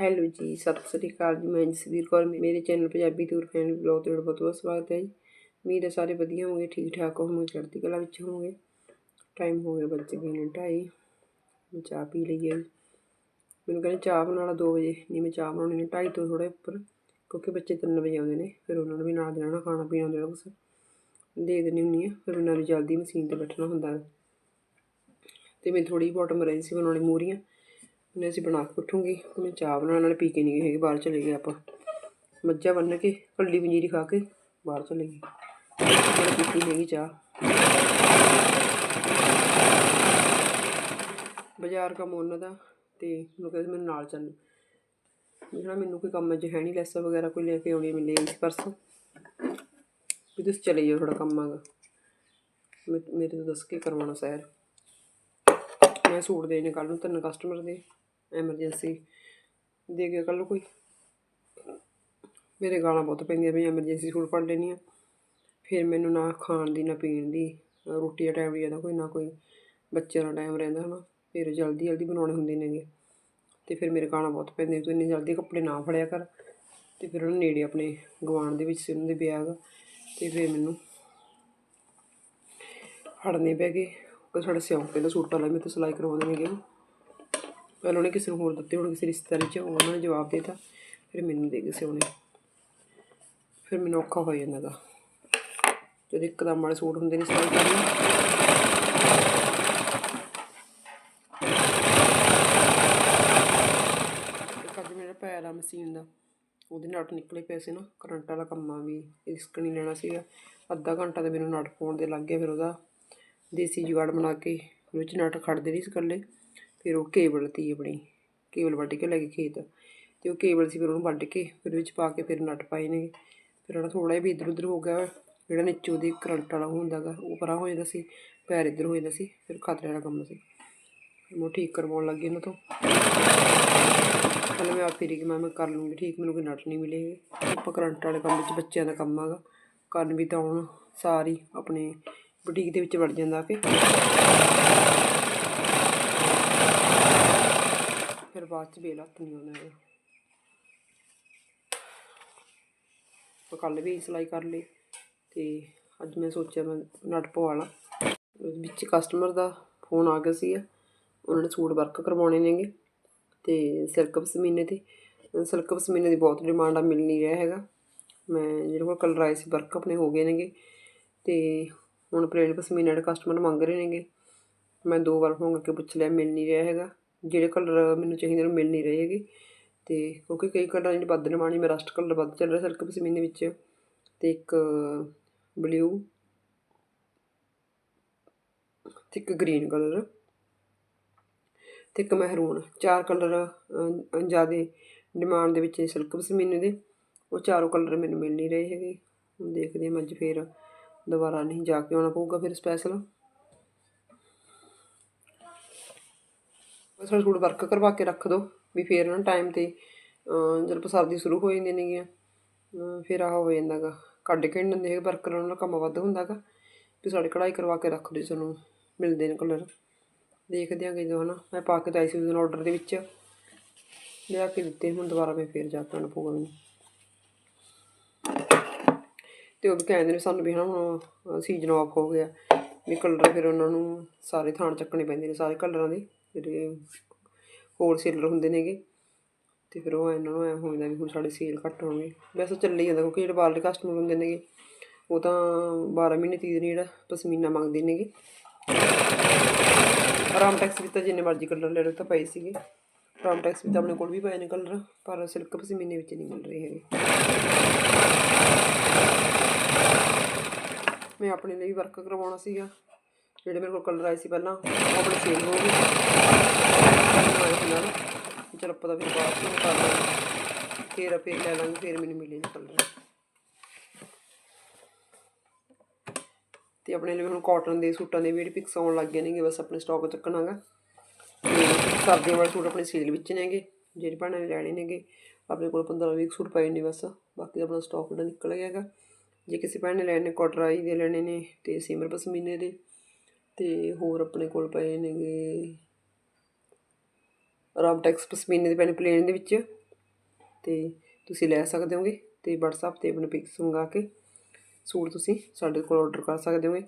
Hello ਜੀ, ਸਤਿ ਸ੍ਰੀ ਅਕਾਲ ਜੀ। ਮੈਂ ਜਸਵੀਰ ਕੌਰ ਮੇਰੇ channel Punjabi tour family blog ਤੇ ਬਹੁਤ ਬਹੁਤ ਸਵਾਗਤ ਹੈ ਜੀ। ਉਮੀਦ ਹੈ ਸਾਰੇ ਵਧੀਆ ਹੋਣਗੇ ਠੀਕ ਠਾਕ ਹੋਣਗੇ ਚੜ੍ਹਦੀ ਕਲਾ ਵਿੱਚ ਹੋਣਗੇ ਟਾਈਮ ਹੋ ਗਿਆ ਬੱਚੇ ਗਏ ਨੇ ਢਾਈ। ਮੈਂ ਚਾਹ ਪੀ ਲਈ ਹੈ ਜੀ। ਮੈਨੂੰ ਕਹਿੰਦੇ ਚਾਹ ਬਣਾ ਲਾ 2 ਵਜੇ। ਨਹੀਂ, ਮੈਂ ਚਾਹ ਬਣਾਉਣੀ ਨੇ ਢਾਈ ਤੋਂ ਥੋੜਾ ਉੱਪਰ, ਕਿਉਂਕਿ ਬੱਚੇ 3 ਵਜੇ ਆਉਂਦੇ ਨੇ। ਫਿਰ ਉਹਨਾਂ ਨੂੰ ਵੀ ਨਾਲ ਦੇਣਾ ਖਾਣਾ ਪੀਣਾ ਦੇਣਾ ਕੁਛ। ਦੇ ਦੇਣੀ ਹੁੰਦੀ ਹੈ, ਫਿਰ ਉਹਨਾਂ ਨੂੰ ਜਲਦੀ ਮਸ਼ੀਨ ਤੇ ਬੈਠਣਾ ਹੁੰਦਾ। ਹੈ ਤੇ ਮੈਂ ਥੋੜੀ ਬੋਟਮ ਰਹੀ ਸੀ, ਬਣਾਉਣੀ ਮੂਰੀਆਂ। ਉਹਨੇ ਅਸੀਂ ਬਣਾ ਕੇ ਉੱਠੂਗੀ ਤੇ ਮੈਂ ਚਾਹ ਬਣਾਉਣ ਨਾਲ ਪੀ ਕੇ ਨਹੀਂ ਗਏ ਹੈਗੇ, ਬਾਹਰ ਚਲੇ ਗਏ ਆਪਾਂ। ਮੱਝਾਂ ਬੰਨ ਕੇ ਪੱਲੀ ਪੰਜੀਰੀ ਖਾ ਕੇ ਬਾਹਰ ਚਲੇ ਗਏ। ਮੈਂ ਪੀਤੀ ਹੈਗੀ ਚਾਹ। ਬਾਜ਼ਾਰ ਕੰਮ ਉਹਨਾਂ ਦਾ ਤੇ ਮੈਨੂੰ ਕਹਿੰਦੇ ਮੈਨੂੰ ਨਾਲ ਚੱਲ। ਮੈਂ ਮੈਨੂੰ ਕੋਈ ਕੰਮ 'ਚ ਹੈ ਨਹੀਂ ਲੈਸਾਂ ਵਗੈਰਾ ਕੋਈ ਲੈ ਕੇ ਆਉਣੀ ਮਿਲੀ ਇਸ ਪਰਸੋਂ। ਵੀ ਤੁਸੀਂ ਚਲੇ ਜਾਓ ਥੋੜਾ ਕੰਮ ਆਗਾ ਮੈਂ, ਮੇਰੇ ਤੋਂ ਦੱਸ ਕੇ ਕਰਵਾਉਣਾ ਸੈਰ ਮੈਂ ਸੂਟ ਦੇਣੇ ਕੱਲ ਨੂੰ, ਤਿੰਨ ਕਸਟਮਰ ਦੇ। ਐਮਰਜੈਂਸੀ ਦੇ ਗਿਆ ਕੱਲ ਨੂੰ ਕੋਈ। ਮੇਰੇ ਗਾਲਾਂ ਬਹੁਤ ਪੈਂਦੀਆਂ ਵੀ ਐਮਰਜੈਂਸੀ ਸੂਟ ਫੜ ਲੈਣੀ ਆ ਫਿਰ ਮੈਨੂੰ ਨਾ ਖਾਣ ਦੀ, ਨਾ ਪੀਣ ਦੀ ਰੋਟੀ ਦਾ ਟਾਈਮ ਨਹੀਂ ਜਾਂਦਾ ਕੋਈ, ਨਾ ਕੋਈ ਬੱਚਿਆਂ ਦਾ ਟਾਈਮ ਰਹਿੰਦਾ ਹਨਾ। ਫਿਰ ਜਲਦੀ ਜਲਦੀ ਬਣਾਉਣੇ ਹੁੰਦੇ ਨੇਗੇ। ਅਤੇ ਫਿਰ ਮੇਰੇ ਗਾਲਾਂ ਬਹੁਤ ਪੈਂਦੀਆਂ, ਤੂੰ ਇੰਨੇ ਜਲਦੀ ਕੱਪੜੇ ਨਾ ਫੜਿਆ ਕਰ। ਅਤੇ ਫਿਰ ਉਹਨਾਂ ਨੇੜੇ ਆਪਣੇ ਗਵਾਂਢ ਦੇ ਵਿੱਚ ਸੀ ਉਹਨਾਂ ਦੇ ਵਿਆਹ ਅਤੇ ਫਿਰ ਮੈਨੂੰ ਫੜਨੇ ਪੈ ਗਏ। ਉਹ ਸਾਡਾ ਸਿਉਂਕੇ ਦਾ ਸੂਟ ਵਾਲਾ ਮੇਰੇ ਤੋਂ ਸਿਲਾਈ ਕਰਵਾਉਂਦੇ ਨੇਗੇ ਪਹਿਲਾਂ ਉਹਨੇ ਕਿਸੇ ਨੂੰ ਹੋਰ ਦਿੱਤੇ, ਹੁਣ ਕਿਸੇ ਰਿਸ਼ਤੇਦਾਰੀ 'ਚ ਉਹਨਾਂ ਨੇ ਜਵਾਬ ਦੇਤਾ, ਫਿਰ ਮੈਨੂੰ ਦੇ ਕਿਸੇ ਉਹਨੇ ਫਿਰ ਮੈਨੂੰ ਔਖਾ ਹੋ ਜਾਂਦਾ ਗਾ। ਜਦੋਂ ਇੱਕਦਮ ਵਾਲੇ ਸੂਟ ਹੁੰਦੇ ਨੇ ਸਿਲਾਈ ਕਰਨੀ। ਮੇਰਾ ਪੈਰ ਆ ਮਸ਼ੀਨ ਦਾ। ਉਹਦੇ ਨਟ ਨਿਕਲੇ ਪਏ ਸੀ ਨਾ, ਕਰੰਟ ਵਾਲਾ ਕੰਮਾਂ ਵੀ, ਰਿਸਕ ਨਹੀਂ ਲੈਣਾ ਸੀਗਾ। ਅੱਧਾ ਘੰਟਾ ਤੇ ਮੈਨੂੰ ਨਟ ਪਾਉਣ ਦੇ ਲੱਗ ਗਿਆ ਫਿਰ ਉਹਦਾ। ਦੇਸੀ ਜੁਗਾੜ ਬਣਾ ਕੇ, ਉਹਦੇ ਵਿੱਚ ਨਟ ਖੜਦੇ ਨਹੀਂ ਸੀ ਇਕੱਲੇ। ਫਿਰ ਉਹ ਕੇਬਲ ਤੀ ਆਪਣੀ ਕੇਬਲ ਵੱਢ ਕੇ ਲੈ ਕੇ ਖੇਤ। ਤੇ ਉਹ ਕੇਬਲ ਸੀ, ਫਿਰ ਉਹਨੂੰ ਵੱਢ ਕੇ, ਫਿਰ ਵਿੱਚ ਪਾ ਕੇ ਫਿਰ ਨਟ ਪਾਏ ਨੇ ਫਿਰ ਉਹਦਾ ਥੋੜਾ ਜਿਹਾ ਵੀ ਇੱਧਰ ਉੱਧਰ ਹੋ ਗਿਆ, ਜਿਹੜਾ ਨੀਚੇ ਉਹਦੀ ਕਰੰਟ ਵਾਲਾ ਹੁੰਦਾ ਗਾ, ਉਹ ਪਰਾਂ ਹੋ ਜਾਂਦਾ ਸੀ, ਪੈਰ ਇੱਧਰ ਹੋ ਜਾਂਦਾ ਸੀ, ਫਿਰ ਖਤਰੇ ਵਾਲਾ ਕੰਮ ਸੀ। ਮੈਂ ਉਹ ਠੀਕ ਕਰਵਾਉਣ ਲੱਗੀ ਉਹਨਾਂ ਤੋਂ। ਪਹਿਲਾਂ ਮੈਂ ਆਪ ਫਿਰ ਕਿ ਮੈਂ ਮੈਂ ਕਰ ਲੂੰਗੀ ਠੀਕ, ਮੈਨੂੰ ਕੋਈ ਨਟ ਨਹੀਂ ਮਿਲੇਗੀ। ਆਪਾਂ ਕਰੰਟ ਵਾਲੇ ਕੰਮ ਵਿੱਚ ਬੱਚਿਆਂ ਦਾ ਕੰਮ ਆਗਾ ਕਰਨ ਵੀ ਤਾਂ ਹੁਣ ਸਾਰੀ ਆਪਣੇ ਬੁਟੀਕ ਦੇ ਵਿੱਚ ਵੜ ਜਾਂਦਾ ਕਿ ਫਿਰ ਬਾਅਦ ਚ ਬੇਲ ਹੱਥ ਨਹੀਂ ਆਉਂਦਾ ਹੈਗਾ ਮੈਂ ਕੱਲ੍ਹ ਵੀ ਸਿਲਾਈ ਕਰ ਲਈ ਤੇ ਅੱਜ ਮੈਂ ਸੋਚਿਆ ਮੈਂ ਨਟ ਪਵਾ ਲਾਂ ਵਿੱਚ ਕਸਟਮਰ ਦਾ ਫੋਨ ਆ ਗਿਆ ਸੀ ਉਹਨਾਂ ਨੇ ਸੂਟ ਵਰਕ ਕਰਵਾਉਣੇ ਨੇਗੇ ਤੇ ਸਿਲਕ ਪਸ਼ਮੀਨੇ ਤੇ ਸਿਲਕ ਪਸ਼ਮੀਨੇ ਦੀ ਬਹੁਤ ਡਿਮਾਂਡ ਆ ਮਿਲ ਨਹੀਂ ਰਿਹਾ ਹੈਗਾ ਮੈਂ ਜਿਹੜੇ ਕੋਲ ਕਲਰ ਆਏ ਸੀ ਵਰਕ ਆਪਣੇ ਹੋ ਗਏ ਨੇਗੇ ਤੇ ਹੁਣ ਪਲੇਨ ਪਸ਼ਮੀਨੇ ਦੇ ਕਸਟਮਰ ਮੰਗ ਰਹੇ ਨੇਗੇ ਮੈਂ ਦੋ ਵਾਰ ਫੋਨ ਕਰਕੇ ਪੁੱਛ ਲਿਆ ਮਿਲ ਨਹੀਂ ਰਿਹਾ ਹੈਗਾ ਜਿਹੜੇ ਕਲਰ ਮੈਨੂੰ ਚਾਹੀਦੇ ਨੇ ਮਿਲ ਨਹੀਂ ਰਹੇ ਹੈਗੇ। ਤੇ ਕਿਉਂਕਿ ਕਈ ਕਲਰਾਂ ਦੀ ਵੱਧ ਡਿਮਾਂਡ ਮੈਂ ਰਸਟ ਕਲਰ ਵੱਧ ਚੱਲ ਰਿਹਾ ਸਿਲਕ ਪਸ਼ਮੀਨੇ ਵਿੱਚ। ਤੇ ਇੱਕ ਬਲੂ ਤੇ ਇੱਕ ਗ੍ਰੀਨ ਕਲਰ ਤੇ ਇੱਕ ਮਹਿਰੂਨ ਚਾਰ ਕਲਰ ਜ਼ਿਆਦਾ ਡਿਮਾਂਡ ਦੇ ਵਿੱਚ ਸਿਲਕ ਪਸ਼ਮੀਨੇ ਦੇ। ਉਹ ਚਾਰੋਂ ਕਲਰ ਮੈਨੂੰ ਮਿਲ ਨਹੀਂ ਰਹੇ ਹੈਗੇ। ਹੁਣ ਦੇਖਦੇ ਹਾਂ ਅੱਜ ਫੇਰ ਦੁਬਾਰਾ ਨਹੀਂ ਜਾ ਕੇ ਆਉਣਾ ਪਊਗਾ ਫਿਰ ਸਪੈਸ਼ਲ ਬਸ ਸੂਟ ਵਰਕ ਕਰਵਾ ਕੇ ਰੱਖ ਦੋ, ਵੀ ਫੇਰ ਨਾ ਟਾਈਮ ਤੇ ਜਦੋਂ ਸਰਦੀ ਸ਼ੁਰੂ ਹੋ ਜਾਂਦੀ ਨੇਗੀਆਂ ਫਿਰ ਆਹ ਹੋ ਜਾਂਦਾਗਾ। ਕੱਢ ਕੇ ਨਹੀਂ ਦਿੰਦੇ ਹੈਗੇ ਵਰਕਰ ਨਾਲ ਕੰਮ ਵੱਧ ਹੁੰਦਾਗਾ, ਵੀ ਸਾਡੇ ਕਢਾਈ ਕਰਵਾ ਕੇ ਰੱਖ ਦਿਓ ਸਾਨੂੰ, ਮਿਲਦੇ ਨੇ ਕਲਰ ਦੇਖਦੇ ਆਂਗੇ ਜਦੋਂ ਹਨਾ, ਮੈਂ ਪਾ ਕੇ ਤਾਂ ਆਈ ਸੀ ਉਸ ਆਰਡਰ ਦੇ ਵਿੱਚ, ਲਿਆ ਕੇ ਦਿੱਤੇ, ਹੁਣ ਦੁਬਾਰਾ ਮੈਂ ਫੇਰ ਜਾ ਕੇ ਆਉਣਾ ਪਊਗਾ ਮੈਨੂੰ। ਤੇ ਉਹ ਵੀ ਕਹਿੰਦੇ ਨੇ ਸਾਨੂੰ ਵੀ ਹਨਾ, ਹੁਣ ਸੀਜ਼ਨ ਆਫ ਹੋ ਗਿਆ, ਵੀ ਕਲਰ ਫਿਰ ਉਹਨਾਂ ਨੂੰ ਸਾਰੇ ਥਾਣ ਚੱਕਣੇ ਪੈਂਦੇ ਨੇ ਸਾਰੇ ਕਲਰਾਂ ਦੇ। ਜਿਹੜੇ ਹੋਲਸੇਲਰ ਹੁੰਦੇ ਨੇਗੇ ਅਤੇ ਫਿਰ ਉਹ ਇਹਨਾਂ ਨੂੰ ਐਂ ਹੋ ਜਾਂਦਾ ਵੀ ਹੁਣ ਸਾਡੇ ਸੇਲ ਘੱਟ ਹੋਣਗੇ। ਵੈਸੇ ਚੱਲੇ ਜਾਂਦਾ, ਕਿਉਂਕਿ ਜਿਹੜੇ ਬਾਹਰਲੇ ਕਸਟਮਰ ਹੁੰਦੇ ਨੇਗੇ, ਉਹ ਤਾਂ 12 ਮਹੀਨੇ ਤੀਹ ਦਿਨ ਜਿਹੜਾ ਪਸ਼ਮੀਨਾ ਮੰਗਦੇ ਨੇਗੇ। ਆਰਾਮ ਟੈਕਸ ਵੀ ਤਾਂ ਜਿੰਨੇ ਮਰਜ਼ੀ ਕਲਰ ਲੈ ਲਓ ਤਾਂ ਪਏ ਸੀਗੇ। ਆਰਾਮ ਟੈਕਸ ਵੀ ਤਾਂ ਆਪਣੇ ਕੋਲ ਵੀ ਪਏ ਨੇ ਕਲਰ ਪਰ ਸਿਲਕ ਪਸ਼ਮੀਨੇ ਵਿੱਚ ਨਹੀਂ ਮਿਲ ਰਹੇ ਹੈਗੇ। ਮੈਂ ਆਪਣੇ ਲਈ ਵਰਕ ਕਰਵਾਉਣਾ ਸੀਗਾ। ਜਿਹੜੇ ਮੇਰੇ ਕੋਲ ਕਲਰ ਆਏ ਸੀ ਪਹਿਲਾਂ, ਉਹ ਆਪਣੇ ਸੇਲ ਹੋ ਗਏ। ਚਲ ਪਤਾ ਫਿਰ ਬਾਅਦ ਨੂੰ ਕਰ ਲਾਂਗੇ। ਫਿਰ ਫਿਰ ਲੈ ਲਾਂਗੇ, ਫਿਰ ਮੈਨੂੰ ਮਿਲੇ ਨੇ ਕਲਰ ਤੇ ਆਪਣੇ ਲਈ ਹੁਣ ਕਾਟਨ ਦੇ ਸੂਟਾਂ ਦੇ ਵੀ ਜਿਹੜੇ ਪਿਕਸ ਆਉਣ ਲੱਗ ਗਏ ਨੇਗੇ, ਬਸ ਆਪਣੇ ਸਟਾਕ ਚੱਕਣਾਗਾ ਤੇ ਸਰਦੀਆਂ ਵਾਲੇ ਸੂਟ ਆਪਣੇ ਸੇਲ ਵਿੱਚ ਨੇਗੇ, ਜਿਹੜੇ ਭਾਣੇ ਲੈਣੇ ਨੇਗੇ। ਆਪਣੇ ਕੋਲ 15 20 ਸੂਟ ਪਏ ਨੇ ਬਸ, ਬਾਕੀ ਆਪਣਾ ਸਟਾਕ ਜਿਹੜਾ ਨਿਕਲ ਗਿਆ ਹੈਗਾ। ਜੇ ਕਿਸੇ ਭੈਣ ਨੇ ਲੈਣੇ ਕੋਟਰਾਈ ਦੇ ਲੈਣੇ ਨੇ, ਤੇ ਸਿਮਰ ਪਸ਼ਮੀਨੇ ਦੇ। ਅਤੇ ਹੋਰ ਆਪਣੇ ਕੋਲ ਪਏ ਨੇਗੇ। ਰਾਮਟੈਕਸ ਪਸ਼ਮੀਨੇ ਦੇ ਪੈਣੇ ਪਲੇਨ ਦੇ ਵਿੱਚ। ਤੇ ਤੁਸੀਂ ਲੈ ਸਕਦੇ ਹੋਗੇ ਤੇ WhatsApp ਤੇ ਆਪਣੇ ਪਿਕਸ ਮੰਗਾ ਕੇ ਸੂਟ ਤੁਸੀਂ ਸਾਡੇ ਕੋਲ ਆਰਡਰ ਕਰ ਸਕਦੇ ਹੋਗੇ।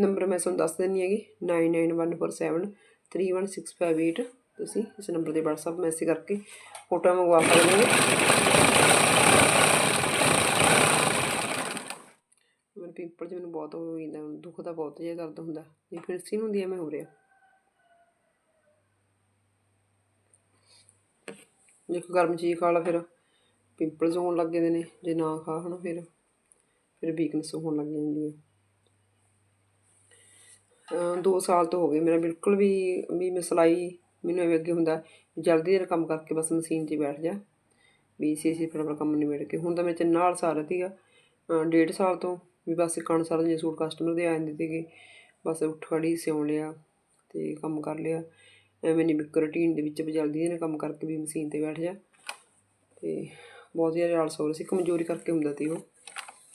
ਨੰਬਰ ਮੈਂ ਤੁਹਾਨੂੰ ਦੱਸ ਦਿੰਦੀ ਹੈਗੀ 9914731658 ਤੁਸੀਂ ਇਸ ਨੰਬਰ ਤੇ WhatsApp ਮੈਸੇਜ ਕਰਕੇ ਫੋਟੋ ਮੰਗਵਾ ਸਕਦੇ ਹੋ ਮੈਨੂੰ ਪਿੰਪਲ 'ਚ ਮੈਨੂੰ ਬਹੁਤ ਹੋ ਜਾਂਦਾ ਦੁਖਦਾ ਬਹੁਤ ਜਿਹਾ ਦਰਦ ਹੁੰਦਾ ਜੇ ਫਿੰਸੀ ਨੂੰ ਹੁੰਦੀ ਐ ਮੈਂ ਹੋ ਰਿਹਾ। ਜੇ ਕੋਈ ਗਰਮ ਚੀਜ਼ ਖਾ ਲਾ ਫਿਰ ਪਿੰਪਲਸ ਹੋਣ ਲੱਗ ਜਾਂਦੇ ਨੇ, ਜੇ ਨਾ ਖਾ ਹਨਾ ਫਿਰ ਫਿਰ ਵੀਕਨੈਸ ਹੋਣ ਲੱਗ ਜਾਂਦੀ ਹੈ ਅਹ ਦੋ ਸਾਲ ਤੋਂ ਹੋ ਗਏ, ਮੇਰਾ ਬਿਲਕੁਲ ਵੀ ਵੀ ਮੈਂ ਸਿਲਾਈ, ਮੈਨੂੰ ਐਵੇਂ ਅੱਗੇ ਹੁੰਦਾ, ਜਲਦੀ ਜਲਦੀ ਜਰਾ ਕੰਮ ਕਰਕੇ ਬਸ ਮਸ਼ੀਨ 'ਤੇ ਬੈਠ ਜਾ, ਵੀ ਸੀ ਸੀ ਫਟਾਫਟ ਕੰਮ ਨਿਬੇੜ ਕੇ। ਹੁਣ ਤਾਂ ਮੈਂ ਚੰਨਾ ਨਾਲ ਸਾਰ ਸੀਗਾ ਡੇਢ ਸਾਲ ਤੋਂ ਬਸ ਕਣ ਸਾਰਾ ਜੇ ਸੂਟ ਕਸਟਮਰ ਦੇ ਆ ਜਾਂਦੇ ਸੀਗੇ। ਬਸ ਉੱਠ ਖੜੀ, ਸਿਉਂ ਲਿਆ ਤੇ ਕੰਮ ਕਰ ਲਿਆ। ਐਵੇਂ ਨਹੀਂ ਵੀ ਰੂਟੀਨ ਦੇ ਵਿੱਚ ਵੀ ਜਲਦੀ ਨੇ ਕੰਮ ਕਰਕੇ ਵੀ ਮਸ਼ੀਨ ਤੇ ਬੈਠ ਜਾ। ਤੇ ਬਹੁਤ ਜ਼ਿਆਦਾ ਆਲਸ ਹੋ ਰਿਹਾ ਸੀ, ਕਮਜ਼ੋਰੀ ਕਰਕੇ ਹੁੰਦਾ ਸੀ ਉਹ।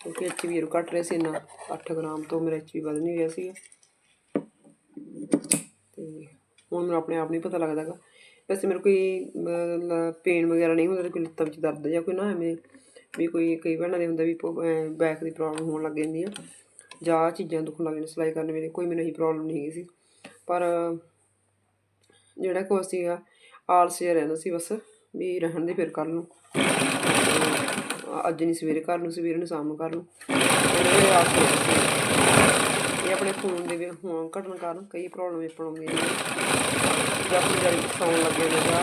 ਕਿਉਂਕਿ ਐਚ ਵੀ ਘਟ ਰਿਹਾ ਸੀ, ਇੰਨਾ 8 ਗ੍ਰਾਮ ਤੋਂ ਮੇਰਾ ਐਚ ਵੀ ਵਧ ਨਹੀਂ ਰਿਹਾ ਸੀਗਾ। ਤੇ ਹੁਣ ਮੈਨੂੰ ਆਪਣੇ ਆਪ ਨਹੀਂ ਪਤਾ ਲੱਗਦਾਗਾ ਵੈਸੇ ਮੇਰੇ ਕੋਈ ਪੇਨ ਵਗੈਰਾ ਨਹੀਂ ਹੁੰਦਾ ਕੋਈ ਲੱਤਾਂ ਵਿੱਚ ਦਰਦ ਜਾਂ ਕੋਈ ਨਾ ਐਵੇਂ ਵੀ ਕੋਈ, ਕਈ ਭੈਣਾਂ ਦੇ ਹੁੰਦਾ ਵੀ ਬੈਕ ਦੀ ਪ੍ਰੋਬਲਮ ਹੋਣ ਲੱਗ ਜਾਂਦੀ ਆ। ਜਾਂ ਚੀਜ਼ਾਂ ਦੁਖਣ ਲੱਗ ਜਾਂਦੀਆਂ, ਸਿਲਾਈ ਕਰਨ ਵੇਲੇ ਕੋਈ ਮੈਨੂੰ ਇਹੀ ਪ੍ਰੋਬਲਮ ਨਹੀਂ ਹੈਗੀ ਸੀ। ਪਰ ਜਿਹੜਾ ਕੋ ਸੀਗਾ, ਆਲਸ ਜਿਹਾ ਰਹਿੰਦਾ ਸੀ ਬਸ, ਵੀ ਰਹਿਣ ਦੇ ਫਿਰ ਕਰ ਨੂੰ। ਅੱਜ ਨਹੀਂ ਸਵੇਰੇ ਕਰ ਨੂੰ, ਸਵੇਰੇ ਨੂੰ ਸ਼ਾਮ ਨੂੰ ਕਰ ਨੂੰ। ਇਹ ਆਪਣੇ ਖੂਨ ਦੇ ਹੋਣ ਘਟਣ ਕਾਰਨ ਕਈ ਪ੍ਰੋਬਲਮ ਇਹ ਆਉਂਦੀਆਂ ਨੇ। ਜਾਂ ਆਪਣੀ ਸੌਣ ਲੱਗੇ ਜਾਂ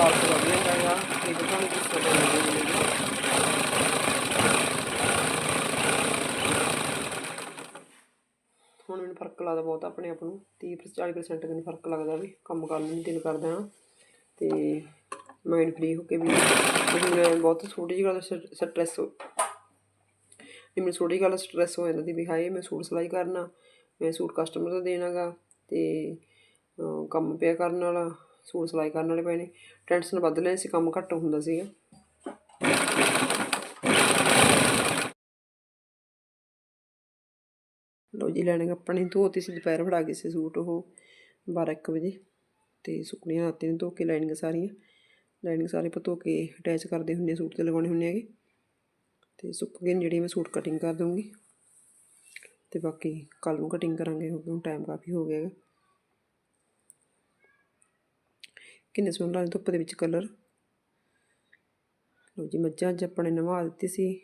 ਆਲਸ ਲੱਗ ਜਾਂਦਾ ਜਾਂ ਇਹ ਤੁਹਾਨੂੰ ਕੁਝ ਪਤਾ ਨਹੀਂ ਲੱਗਦਾ ਹੁਣ ਮੈਨੂੰ ਫ਼ਰਕ ਲੱਗਦਾ ਬਹੁਤ ਆਪਣੇ ਆਪ ਨੂੰ। 30 40% ਮੈਨੂੰ ਫ਼ਰਕ ਲੱਗਦਾ ਵੀ ਕੰਮ ਕਰਨ ਨੂੰ ਨਹੀਂ ਦਿਲ ਕਰਦਾ ਨਾ ਤੇ ਮਾਈਂਡ ਫ੍ਰੀ ਹੋ ਕੇ ਵੀ ਲੇਕਿਨ ਮੈਂ ਬਹੁਤ ਛੋਟੀ ਜਿਹੀ ਗੱਲ ਸਟ੍ਰੈਸ ਹੋ ਮੈਨੂੰ ਛੋਟੀ ਗੱਲ ਸਟ੍ਰੈਸ ਹੋ ਜਾਂਦਾ ਸੀ ਵੀ ਹਾਏ ਮੈਂ ਸੂਟ ਸਿਲਾਈ ਕਰਨਾ ਮੈਂ ਸੂਟ ਕਸਟਮਰ ਤੋਂ ਦੇਣਾਗਾ ਤੇ, ਅਹ ਕੰਮ ਪਿਆ ਕਰਨ ਵਾਲਾ, ਸੂਟ ਸਿਲਾਈ ਕਰਨ ਵਾਲੇ ਪਏ ਨੇ ਟੈਂਸ਼ਨ ਵੱਧ ਲੈ ਸੀ, ਕੰਮ ਘੱਟ ਹੁੰਦਾ ਸੀਗਾ। ਲਓ ਜੀ, ਲੈਣੇ ਨੇ ਧੋਤੇ ਸੀ, ਦੁਪਹਿਰ ਫੜਾ ਗਏ ਸੀ ਸੂਟ ਉਹ 12 1 ਵਜੇ। ਤੇ ਸੁੱਕਣੀਆਂ ਰਾਤੀ ਨੂੰ, ਧੋ ਕੇ ਲੈਣੀਆਂ ਸਾਰੀਆਂ। ਲਾਈਨਿੰਗ ਸਾਰੇ ਆਪਾਂ ਧੋ ਕੇ ਅਟੈਚ ਕਰਦੇ ਹੁੰਦੇ ਆ ਸੂਟ ਤੇ ਲਗਾਉਣੇ ਹੁੰਦੇ ਹੈਗੇ। ਤੇ ਸੁੱਕ ਗਏ ਨੇ ਜਿਹੜੀ ਮੈਂ ਸੂਟ ਕਟਿੰਗ ਕਰ ਦੂੰਗੀ ਤੇ ਬਾਕੀ ਕੱਲ ਨੂੰ ਕਟਿੰਗ ਕਰਾਂਗੇ ਕਿਉਂਕਿ ਹੁਣ ਟਾਈਮ ਕਾਫੀ ਹੋ ਗਿਆ ਹੈਗਾ। ਕਿੰਨੇ ਸੋਹਣੇ ਲੱਗਦੇ ਧੁੱਪ ਦੇ ਵਿੱਚ ਕਲਰ ਲਓ ਜੀ, ਮੱਝਾਂ ਅੱਜ ਆਪਣੇ ਨਵਾ ਦਿੱਤੀ ਸੀ।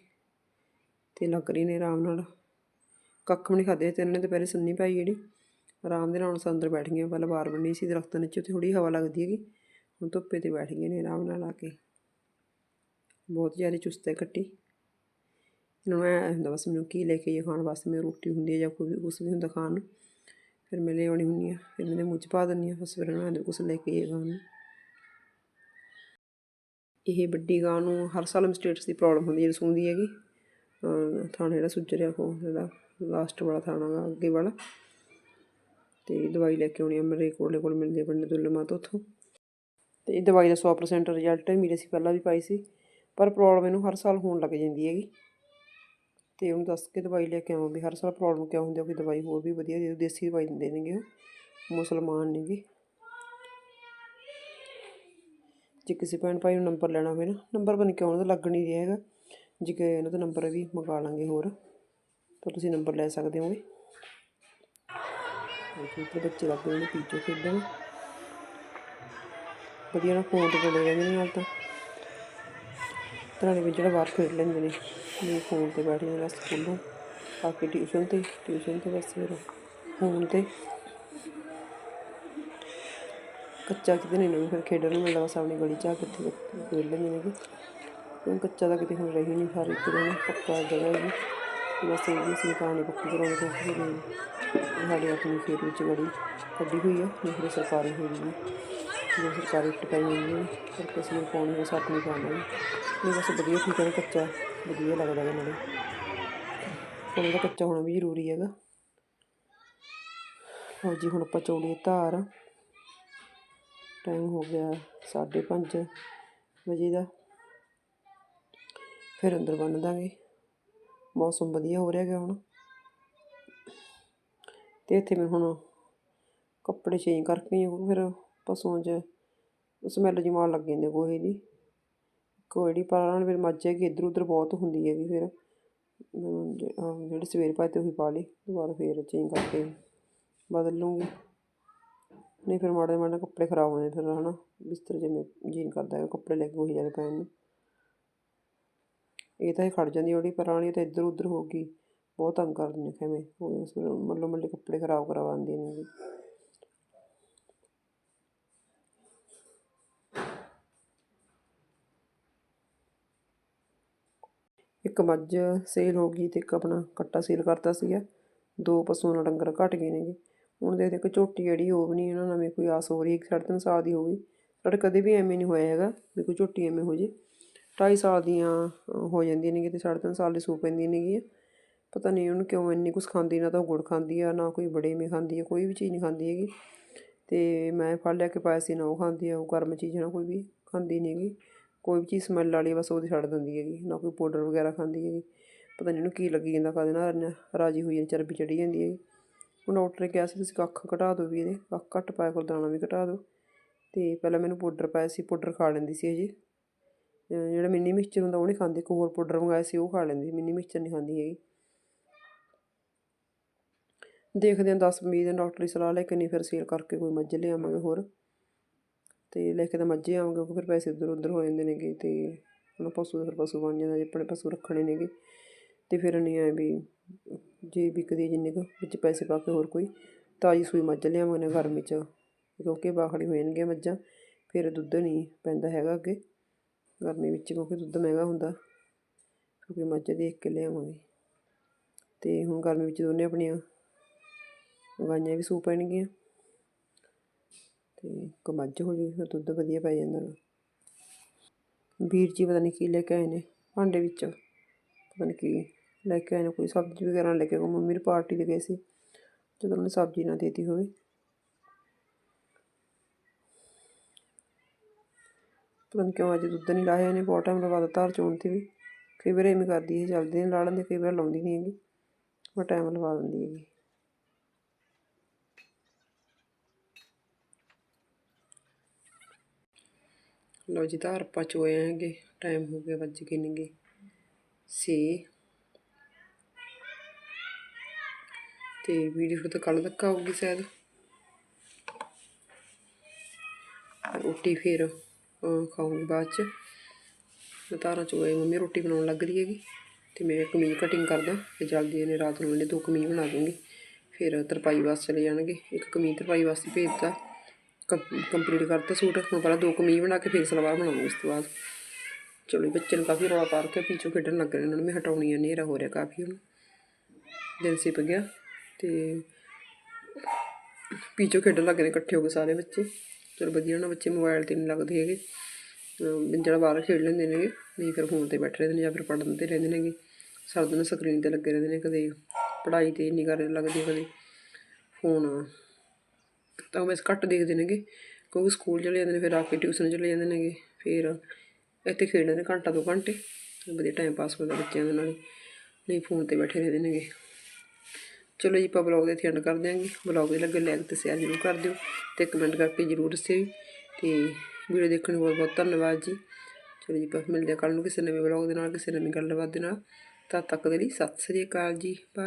ਤੇ ਲੱਗ ਰਹੀ ਨੇ ਆਰਾਮ ਨਾਲ। ਕੱਖ ਵੀ ਨਹੀਂ ਖਾਦੇ ਤੇ ਇਹਨਾਂ ਨੇ ਦੁਪਹਿਰੇ ਸੰਨੀ ਪਾਈ ਜਿਹੜੀ। ਆਰਾਮ ਦੇ ਨਾਲ ਹੁਣ ਅੰਦਰ ਬੈਠ ਗਈਆਂ, ਪਹਿਲਾਂ ਬਾਹਰ ਬੰਨੀ ਸੀ ਦਰਖਤਾਂ ਨੀਚੇ ਉੱਥੇ ਥੋੜੀ ਹਵਾ ਲੱਗਦੀ ਹੈਗੀ। ਹੁਣ ਧੁੱਪੇ ਤੇ ਬੈਠ ਗਈਆਂ ਨੇ ਆਰਾਮ ਨਾਲ ਆ ਕੇ। ਬਹੁਤ ਜ਼ਿਆਦਾ ਚੁਸਤ ਹੈ ਕੱਟੀ ਇਹਨਾਂ ਨੂੰ ਐ ਹੁੰਦਾ ਬਸ ਮੈਨੂੰ ਕੀ ਲੈ ਕੇ ਇਹ ਖਾਣ ਵਾਸਤੇ ਮੇਰੀ ਰੋਟੀ ਹੁੰਦੀ ਹੈ ਜਾਂ ਕੋਈ ਵੀ ਕੁਛ ਵੀ ਹੁੰਦਾ ਖਾਣ ਨੂੰ। ਫਿਰ ਮੈਂ ਲੈ ਆਉਣੀ ਹੁੰਦੀ ਆ ਫਿਰ ਇਹਨਾਂ ਦੇ ਮੂੰਹ 'ਚ ਪਾ ਦਿੰਦੀ ਆ ਬਸ ਫਿਰ ਇਹਨਾਂ ਨੇ ਕੁਛ ਲੈ ਕੇ ਇਹ ਖਾਣ ਨੂੰ। ਇਹ ਵੱਡੀ ਗਾਂ ਨੂੰ ਹਰ ਸਾਲ ਮਸਟੇਟਸ ਦੀ ਪ੍ਰੋਬਲਮ ਹੁੰਦੀ ਹੈ ਸੂੰਦੀ ਹੈਗੀ। ਅਹ ਥਾਣਾ ਜਿਹੜਾ ਸੁੱਜ ਰਿਹਾ ਉਹ ਜਿਹੜਾ ਲਾਸਟ ਵਾਲਾ ਥਾਣਾ ਗਾ ਅੱਗੇ ਵਾਲਾ। ਤੇ ਦਵਾਈ ਲੈ ਕੇ ਆਉਣੀ ਆ, ਮੇਰੇ ਕੋਲੇ ਕੋਲ ਮਿਲਦੀ ਪਿੰਡ ਦੁੱਲਮਾ ਤੋਂ ਉੱਥੋਂ। ਤੇ ਇਹ ਦਵਾਈ ਦਾ 100% ਰਿਜ਼ਲਟ ਮੇਰੇ ਸੀ ਪਹਿਲਾਂ ਵੀ ਪਾਈ ਸੀ, ਪਰ ਪ੍ਰੋਬਲਮ ਇਹਨੂੰ ਹਰ ਸਾਲ ਹੋਣ ਲੱਗ ਜਾਂਦੀ ਹੈਗੀ। ਤੇ ਉਹਨੂੰ ਦੱਸ ਕੇ ਦਵਾਈ ਲੈ ਕੇ ਆਵਾਂ ਵੀ ਹਰ ਸਾਲ ਪ੍ਰੋਬਲਮ ਕਿਉਂ ਹੁੰਦੀ ਆ ਕਿ ਦਵਾਈ ਹੋਰ ਵੀ ਵਧੀਆ ਦੇ ਦੇਸੀ ਦਵਾਈ ਦਿੰਦੇ ਨੇਗੇ ਉਹ, ਮੁਸਲਮਾਨ ਨੇਗੇ ਜੇ ਕਿਸੇ ਭੈਣ ਭਾਈ ਨੂੰ ਨੰਬਰ ਲੈਣਾ ਹੋਵੇ ਨਾ ਨੰਬਰ ਬਣ ਕੇ ਉਹਨਾਂ ਦਾ ਲੱਗ ਨਹੀਂ ਰਿਹਾ ਹੈਗਾ। ਜੇ ਕਿ ਇਹਨਾਂ ਦਾ ਨੰਬਰ ਵੀ ਮੰਗਾ ਲਾਂਗੇ ਹੋਰ। ਤਾਂ ਤੁਸੀਂ ਨੰਬਰ ਲੈ ਸਕਦੇ ਹੋਗੇ। ਇੱਥੇ ਬੱਚੇ ਲੱਗੇ ਨੇ ਪੀਚੋ ਖੇਡਣ। ਵਧੀਆ ਨਾ ਫੋਨ ਤੇ ਬੜੇ ਰਹਿੰਦੇ ਨੇ ਨਾਲ ਤਾਂ। ਤਰਾਣੇ ਵਿੱਚ ਜਿਹੜਾ ਬਾਹਰ ਖੇਡ ਲੈਂਦੇ ਨੇ। ਇਹ ਫੋਨ ਤੇ ਬੈਠੇ ਨੇ ਬਸ ਸਕੂਲੋਂ। ਆ ਕੇ ਟਿਊਸ਼ਨ ਤੇ ਟਿਊਸ਼ਨ ਤੇ ਬਸ ਫਿਰ ਫੋਨ ਤੇ। ਕੱਚਾ ਕਿਤੇ ਨਹੀਂ ਨੂੰ ਫਿਰ ਖੇਡਣ ਨੂੰ ਮਿਲਦਾ, ਬਸ ਆਪਣੀ ਗਲੀ ਚ ਆ ਕੇ ਖੇਡ ਲੈਂਦੇ ਨੇ। ਕਿਉਂ ਕੱਚਾ ਤਾਂ ਕਿਤੇ ਹੁਣ ਰਹੀ ਨਹੀਂ, ਹਰ ਇੱਕ ਦਿਨ ਪੱਕਾ ਜਗ੍ਹਾ ਹੈਗੀ ਬਸ ਇਹ ਵੀ ਸੀ ਕਹਾਣੀ ਪੱਕੀ ਕਰਾਉਣੀ ਕਿਉਂਕਿ ਫਿਰ ਸਾਡੇ ਆਪਣੀ ਖੇਤ ਵਿੱਚ ਬੜੀ ਕੱਢੀ ਹੋਈ ਹੈ ਇਹ ਫਿਰ ਸਰਕਾਰੀ ਹੋ ਗਈ ਜੋ ਸਰਕਾਰੀ ਇੱਟ ਪਾਈ ਹੋਈ ਹੈ ਪਰ ਕਿਸੇ ਨੂੰ ਪਾਉਣੀ ਬਸ ਆਪਣੀ ਪਾਉਣੀ। ਨਹੀਂ, ਬਸ ਵਧੀਆ ਠੀਕ ਹੈ ਕੱਚਾ ਵਧੀਆ ਲੱਗਦਾ ਹੈ ਨਾਲੇ। ਹੁਣ ਇਹਦਾ ਕੱਚਾ ਹੋਣਾ ਵੀ ਜ਼ਰੂਰੀ ਹੈਗਾ। ਲਓ ਜੀ, ਹੁਣ ਆਪਾਂ ਚੌੜੀ ਧਾਰ ਟਾਈਮ ਹੋ ਗਿਆ 5:30 ਵਜੇ ਦਾ। ਫਿਰ ਅੰਦਰ ਬੰਨ ਦਾਂਗੇ। ਮੌਸਮ ਵਧੀਆ ਹੋ ਰਿਹਾ ਹੈਗਾ ਹੁਣ। ਤੇ ਇੱਥੇ ਮੈਂ ਹੁਣ ਕੱਪੜੇ ਚੇਂਜ ਕਰਕੇ ਫਿਰ ਪਸ਼ੂਆਂ 'ਚ ਸਮੈਲ ਜਿਹੀ ਮਾਰ ਲੱਗ ਜਾਂਦੀ ਆ ਗੋਹੇ ਦੀ। ਕੋਈ ਜਿਹੜੀ ਪਾਲਣ ਫਿਰ ਮੱਝ ਹੈਗੀ, ਇੱਧਰ ਉੱਧਰ ਬਹੁਤ ਹੁੰਦੀ ਹੈਗੀ ਫਿਰ। ਮੈਨੂੰ ਜ- ਅਹ ਜਿਹੜੇ ਸਵੇਰ ਪਾਏ ਤੇ ਉਹੀ ਪਾ ਲਈ ਦੁਬਾਰਾ ਫਿਰ ਚੇਂਜ ਕਰਕੇ ਬਦਲ ਲੂੰਗੀ ਨਹੀਂ ਫਿਰ ਮਾੜੇ ਮਾੜੇ ਕੱਪੜੇ ਖਰਾਬ ਹੋ ਜਾਂਦੇ ਫਿਰ ਹਨਾ, ਬਿਸਤਰ ਜਿਵੇਂ ਜੀਨ ਕਰਦਾ ਹੈ ਕੱਪੜੇ ਲੈ ਕੇ ਉਹੀ ਜਾਂਦੇ ਪੈਣ ਨੂੰ। ਇਹ ਤਾਂ ਹੀ ਖੜ ਜਾਂਦੀ ਉਹਦੀ ਪੁਰਾਣੀ ਤਾਂ ਇੱਧਰ ਉੱਧਰ ਹੋ ਗਈ। ਬਹੁਤ ਤੰਗ ਕਰਦੀ ਨੇ ਖੈਮੇ ਉਹ ਉਸ ਮੱਲੋ ਮੱਲੇ ਕੱਪੜੇ ਖਰਾਬ ਕਰਵਾਉਂਦੀ ਨੇ ਜੀ ਇੱਕ ਮੱਝ ਸੇਲ ਹੋ ਗਈ ਤੇ ਇੱਕ ਆਪਣਾ ਕੱਟਾ ਸੇਲ ਕਰਤਾ ਸੀਗਾ। ਦੋ ਪਸ਼ੂਆਂ ਨਾਲ ਡੰਗਰ ਘਟ ਗਏ ਨੇਗੇ। ਹੁਣ ਦੇਖਦੇ ਇੱਕ ਝੋਟੀ ਜਿਹੜੀ ਉਹ ਵੀ ਨਹੀਂ, ਇਹਨਾਂ ਨਵੇਂ ਕੋਈ ਆਸ ਹੋ ਰਹੀ, ਇੱਕ ਸਾਢੇ ਤਿੰਨ ਸਾਲ ਦੀ ਹੋ ਗਈ। ਸਾਡੇ ਕਦੇ ਵੀ ਐਵੇਂ ਨਹੀਂ ਹੋਇਆ ਹੈਗਾ ਵੀ ਕੋਈ ਝੋਟੀ ਐਵੇਂ ਹੋ ਜੇ। ਢਾਈ ਸਾਲ ਦੀਆਂ ਹੋ ਜਾਂਦੀਆਂ ਨੇ ਕਿਤੇ ਸਾਢੇ ਤਿੰਨ ਸਾਲ ਦੀ ਸੂ ਪੈਂਦੀਆਂ ਨੇਗੀਆਂ। ਪਤਾ ਨਹੀਂ ਉਹਨੂੰ ਕਿਉਂ ਇੰਨੀ ਕੁਛ ਖਾਂਦੀ, ਨਾ ਤਾਂ ਉਹ ਗੁੜ ਖਾਂਦੀ ਆ, ਨਾ ਕੋਈ ਬੜੇਵੇਂ ਖਾਂਦੀ ਆ, ਕੋਈ ਵੀ ਚੀਜ਼ ਨਹੀਂ ਖਾਂਦੀ ਹੈਗੀ। ਅਤੇ ਮੈਂ ਫਲ ਲੈ ਕੇ ਪਾਇਆ ਸੀ, ਨਾ ਉਹ ਖਾਂਦੀ ਆ, ਉਹ ਗਰਮ ਚੀਜ਼ ਨਾ, ਕੋਈ ਵੀ ਖਾਂਦੀ ਨਹੀਂ ਹੈਗੀ। ਕੋਈ ਵੀ ਚੀਜ਼ ਸਮੈਲ ਵਾਲੀ ਬਸ ਉਹਦੀ ਛੱਡ ਦਿੰਦੀ ਹੈਗੀ, ਨਾ ਕੋਈ ਪਾਊਡਰ ਵਗੈਰਾ ਖਾਂਦੀ ਹੈਗੀ। ਪਤਾ ਨਹੀਂ ਉਹਨੂੰ ਕੀ ਲੱਗੀ ਜਾਂਦਾ ਕਦੇ ਨਾ ਇੰਨਾ ਰਾਜੀ ਹੋਈ ਜਾਂਦੀ, ਚਰਬੀ ਚੜੀ ਜਾਂਦੀ ਹੈਗੀ। ਹੁਣ ਡਾਕਟਰ ਨੇ ਕਿਹਾ ਸੀ, ਤੁਸੀਂ ਕੱਖ ਘਟਾ ਦਿਓ ਵੀ ਇਹਦੇ, ਕੱਖ ਘੱਟ ਪਾਇਆ ਕਰੋ ਦਾਣਾ ਵੀ ਘਟਾ ਦਿਓ। ਅਤੇ ਪਹਿਲਾਂ ਮੈਨੂੰ ਪਾਊਡਰ ਪਾਇਆ ਸੀ, ਪਾਊਡਰ ਖਾ ਲੈਂਦੀ ਸੀ ਅਜੇ ਅਹ ਜਿਹੜਾ ਮਿੰਨੀ ਮਿਕਸਚਰ ਹੁੰਦਾ ਉਹ ਨਹੀਂ ਖਾਂਦੀ, ਇੱਕ ਹੋਰ ਪਾਊਡਰ ਮੰਗਾਇਆ ਸੀ, ਉਹ ਖਾ ਲੈਂਦੀ ਮਿੰਨੀ ਮਿਕਸਚਰ ਨਹੀਂ ਖਾਂਦੀ ਹੈਗੀ। ਦੇਖਦੇ ਹਾਂ 10 20 ਦਿਨ ਡਾਕਟਰ ਦੀ ਸਲਾਹ ਲੈ ਕੇ ਨਹੀਂ, ਫਿਰ ਸੇਲ ਕਰਕੇ ਕੋਈ ਮੱਝ ਲਿਆਵਾਂਗੇ ਹੋਰ। ਤੇ ਲੈ ਕੇ ਤਾਂ ਮੱਝੇ ਆਵਾਂਗੇ, ਕਿਉਂਕਿ ਫਿਰ ਪੈਸੇ ਇੱਧਰ ਉੱਧਰ ਹੋ ਜਾਂਦੇ ਨੇਗੇ ਤੇ ਹੁਣ ਪਸ਼ੂ ਦਾ ਫਿਰ ਪਸ਼ੂ ਬਣ ਜਾਂਦਾ ਜੇ ਆਪਣੇ ਪਸ਼ੂ ਰੱਖਣੇ ਨੇਗੇ। ਤੇ ਫਿਰ ਨਹੀਂ ਐ ਵੀ ਜੇ ਵਿਕਦੀ ਹੈ ਜਿੰਨੇ ਕੁ ਵਿੱਚ ਪੈਸੇ ਪਾ ਕੇ ਹੋਰ ਕੋਈ, ਤਾਜ਼ੀ ਸੂਈ ਮੱਝ ਲਿਆਵਾਂਗੇ ਨਾ ਗਰਮੀ 'ਚ ਕਿਉਂਕਿ ਬਾਖੜੀ ਹੋ ਜਾਣਗੀਆਂ ਮੱਝਾਂ, ਫਿਰ ਦੁੱਧ ਨਹੀਂ ਪੈਂਦਾ ਹੈਗਾ ਅੱਗੇ। ਗਰਮੀ ਵਿੱਚ ਕਿਉਂਕਿ ਦੁੱਧ ਮਹਿੰਗਾ ਹੁੰਦਾ ਕਿਉਂਕਿ ਮੱਝ ਦੇਖ ਕੇ ਲਿਆਵਾਂਗੇ। ਤੇ ਹੁਣ ਗਰਮੀ ਵਿੱਚ ਦੋਨੇ ਆਪਣੀਆਂ ਗਾਈਆਂ ਵੀ ਸੂ ਪੈਣਗੀਆਂ। ਤੇ ਇੱਕ ਮੱਝ ਹੋ ਜੂਗੀ, ਫਿਰ ਦੁੱਧ ਵਧੀਆ ਪੈ ਜਾਂਦਾ ਵੀਰ ਜੀ ਪਤਾ ਨਹੀਂ ਕੀ ਲੈ ਕੇ ਆਏ ਨੇ, ਭਾਂਡੇ ਵਿੱਚ। ਪਤਾ ਨਹੀਂ ਕੀ ਲੈ ਕੇ ਆਏ ਨੇ, ਕੋਈ ਸਬਜ਼ੀ ਵਗੈਰਾ ਲੈ ਕੇ ਆਏ ਮੰਮੀ ਨੂੰ ਪਾਰਟੀ ਤੇ ਗਏ ਸੀ। ਜਦੋਂ ਉਹਨੇ ਸਬਜ਼ੀ ਨਾ ਦੇਤੀ ਹੋਵੇ। ਪਤਾ ਨਹੀਂ ਕਿਉਂ ਅੱਜ ਦੁੱਧ ਨਹੀਂ ਲਾਇਆ, ਇਹਨੇ ਬਹੁਤ ਟਾਈਮ ਲਵਾ ਦਿੱਤਾ ਧਾਰ ਚੋਣ ਤੇ ਵੀ। ਕਈ ਵਾਰ ਐਵੇਂ ਕਰਦੀ ਹੈ ਜਲਦੀ ਨਹੀਂ ਲਾ ਲੈਂਦੀ ਕਈ ਵਾਰ ਲਾਉਂਦੀ ਨਹੀਂ ਹੈਗੀ। ਮੈਂ ਟਾਈਮ ਲਵਾ ਦਿੰਦੀ ਹੈਗੀ। ਲਓ ਜੀ, ਧਾਰ ਆਪਾਂ ਚੋਏ ਹੈਗੇ ਟਾਈਮ ਹੋ ਗਿਆ, ਵੱਜ ਗਏ ਨੇਗੇ ਛੇ। ਤੇ ਵੀਡੀਓ ਤਾਂ ਕੱਲ ਤੱਕ ਆਊਗੀ ਸ਼ਾਇਦ। ਰੋਟੀ ਫਿਰ। ਖਾਊਂਗੀ ਬਾਅਦ ਚ। ਮੈਂ ਧਾਰਾਂ ਚੋਏ ਮੰਮੀ ਰੋਟੀ ਬਣਾਉਣ ਲੱਗ ਰਹੀ ਹੈਗੀ। ਤੇ ਮੈਂ ਕਮੀਜ਼ ਕਟਿੰਗ ਕਰਦਾ ਤੇ ਜਲਦੀ ਇਹਨੇ ਰਾਤ ਨੂੰ ਇਹਨੇ ਦੋ ਕਮੀਜ਼ ਬਣਾ ਦੂੰਗੀ। ਫਿਰ ਤਰਪਾਈ ਵਾਸਤੇ ਚਲੇ ਜਾਣਗੇ। ਇੱਕ ਕਮੀਜ਼ ਤਰਪਾਈ ਵਾਸਤੇ ਭੇਜਤਾ। ਕੰਪਲੀਟ ਕਰਤਾ ਸੂਟ। ਹੁਣ ਪਹਿਲਾਂ ਦੋ ਕਮੀਜ਼ ਬਣਾ ਕੇ ਫਿਰ ਸਲਵਾਰ ਬਣਾਉਂਗੀ ਉਸ ਤੋਂ ਬਾਅਦ। ਚਲੋ ਬੱਚੇ ਨੂੰ ਕਾਫੀ ਰੌਲਾ ਪਾ ਕੇ ਪੀਛੋਂ ਖੇਡਣ ਲੱਗ ਰਹੇ ਉਹਨਾਂ ਨੂੰ ਮੈਂ ਹਟਾਉਣੀ ਆ, ਹਨੇਰਾ ਹੋ ਰਿਹਾ ਕਾਫੀ ਹੁਣ। ਦਿਨ ਸਿਪ ਗਿਆ ਤੇ ਪੀਛੋਂ ਖੇਡਣ ਲੱਗ ਰਹੇ ਇਕੱਠੇ ਹੋ ਗਏ ਸਾਰੇ ਬੱਚੇ। ਚਲੋ ਵਧੀਆ ਨਾ ਬੱਚੇ ਮੋਬਾਈਲ ਤੇ ਨਹੀਂ ਲੱਗਦੇ ਹੈਗੇ। ਜਿਹੜਾ ਬਾਹਰ ਖੇਡ ਲੈਂਦੇ ਨੇਗੇ, ਨਹੀਂ ਫਿਰ ਫੋਨ ਤੇ ਬੈਠੇ ਰਹਿੰਦੇ ਨੇ ਜਾਂ ਫਿਰ ਪੜ੍ਹਨ ਤੇ ਰਹਿੰਦੇ ਨੇਗੇ। ਸਾਰਾ ਦਿਨ ਸਕਰੀਨ ਤੇ ਲੱਗੇ ਰਹਿੰਦੇ ਨੇ ਕਦੇ, ਪੜ੍ਹਾਈ ਤੇ ਨਹੀਂ ਕਰ ਲੱਗਦੀ ਕਦੇ। ਫੋਨ ਤਾਂ ਬਸ ਘੱਟ ਦੇਖਦੇ ਨੇਗੇ, ਕਿਉਂਕਿ ਸਕੂਲ ਚਲੇ ਜਾਂਦੇ ਨੇ, ਫਿਰ ਆ ਕੇ ਟਿਊਸ਼ਨ ਚਲੇ ਜਾਂਦੇ ਨੇਗੇ, ਫਿਰ ਇੱਥੇ ਖੇਡਦੇ ਨੇ ਘੰਟਾ ਦੋ ਘੰਟੇ, ਵਧੀਆ ਟਾਈਮ ਪਾਸ ਹੁੰਦਾ ਬੱਚਿਆਂ ਦੇ ਨਾਲ। ਨਹੀਂ ਫੋਨ ਤੇ ਬੈਠੇ ਰਹਿੰਦੇ ਨੇਗੇ। ਚਲੋ ਜੀ ਆਪਾਂ ਬਲੌਗ ਦੇ ਇੱਥੇ ਐਂਡ ਕਰ ਦਿਆਂਗੇ ਬਲੌਗ ਦੇ ਲੱਗੇ ਲਾਈਕ ਤੇ ਸ਼ੇਅਰ ਜ਼ਰੂਰ ਕਰ ਦਿਓ ਤੇ ਕਮੈਂਟ ਕਰਕੇ ਜ਼ਰੂਰ ਦੱਸਿਓ ਜੀ। ਤੇ ਵੀਡੀਓ ਦੇਖਣ ਲਈ ਬਹੁਤ ਬਹੁਤ ਧੰਨਵਾਦ ਜੀ। ਚਲੋ ਜੀ ਆਪਾਂ ਮਿਲਦੇ ਹਾਂ ਕੱਲ੍ਹ ਨੂੰ ਕਿਸੇ ਨਵੇਂ ਬਲੌਗ ਦੇ ਨਾਲ, ਕਿਸੇ ਨਵੀਂ ਗੱਲਬਾਤ ਦੇ ਨਾਲ। ਤਦ ਤੱਕ ਦੇ ਲਈ ਸਤਿ ਸ੍ਰੀ ਅਕਾਲ ਜੀ। ਬਾਏ